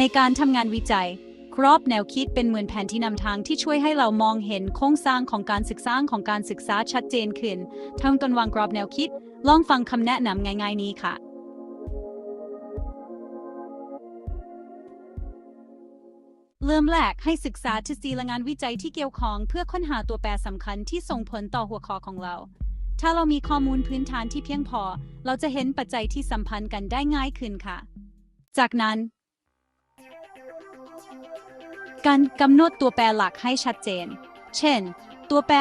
ในการทำงานวิจัยกรอบแนวคิดเป็นเหมือนแผนที่นำทางที่ช่วยให้เรามองเห็นโครงสร้างของการศึกษาของการศึกษาชัดเจนขึ้นทำกันวางกรอบแนวคิด ลองฟังคำแนะนำง่าย ๆ นี้ค่ะ เริ่มแรกให้ศึกษาทฤษฎีและงานวิจัยที่เกี่ยวข้องเพื่อค้นหาตัวแปรสำคัญที่ส่งผลต่อหัวข้อของเรา ถ้าเรามีข้อมูลพื้นฐานที่เพียงพอ เราจะเห็นปัจจัยที่สัมพันธ์กันได้ง่ายขึ้นค่ะ จากนั้น การกำหนดตัวแปรหลักให้ชัดเจน เช่น ตัวแปร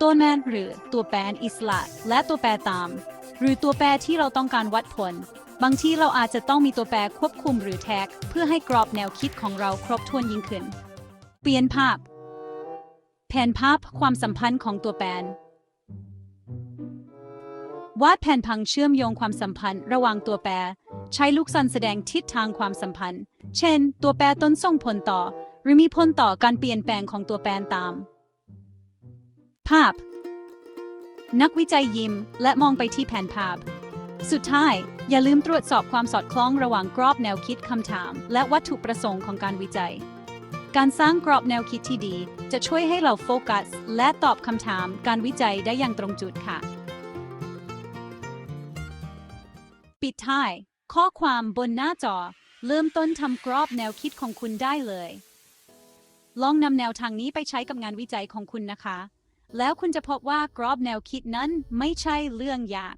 ตัวแมนหรือตัวแปรอิสระและตัวแปรตาม หรือตัวแปรที่เราต้องการวัดผล บางทีเราอาจจะต้องมีตัวแปรควบคุมหรือแท็ก เพื่อให้กรอบแนวคิดของเราครบถ้วนยิ่งขึ้น เปลี่ยนภาพ แผนภาพความสัมพันธ์ของตัวแปรวาดแผนพังเชื่อมโยงความสัมพันธ์ระหว่างตัวแปร ใช้ลูกศรแสดงทิศทางความสัมพันธ์ เช่น ตัวแปรต้นส่งผลต่อ หรือมีผลต่อการเปลี่ยนแปลงของตัวแปรตาม ภาพ นักวิจัยยิ้มและมองไปที่แผนภาพ สุดท้าย อย่าลืมตรวจสอบความสอดคล้องระหว่างกรอบแนวคิดคำถาม และวัตถุประสงค์ของการวิจัย การสร้างกรอบแนวคิดที่ดี จะช่วยให้เราโฟกัส และตอบคำถามการวิจัยได้อย่างตรงจุดค่ะ ปิดท้าย ข้อความบนหน้าจอ เริ่มต้นทำกรอบแนวคิดของคุณได้เลย ลองนำแนวทางนี้ไปใช้กับงานวิจัยของคุณนะคะ แล้วคุณจะพบว่ากรอบแนวคิดนั้นไม่ใช่เรื่องยาก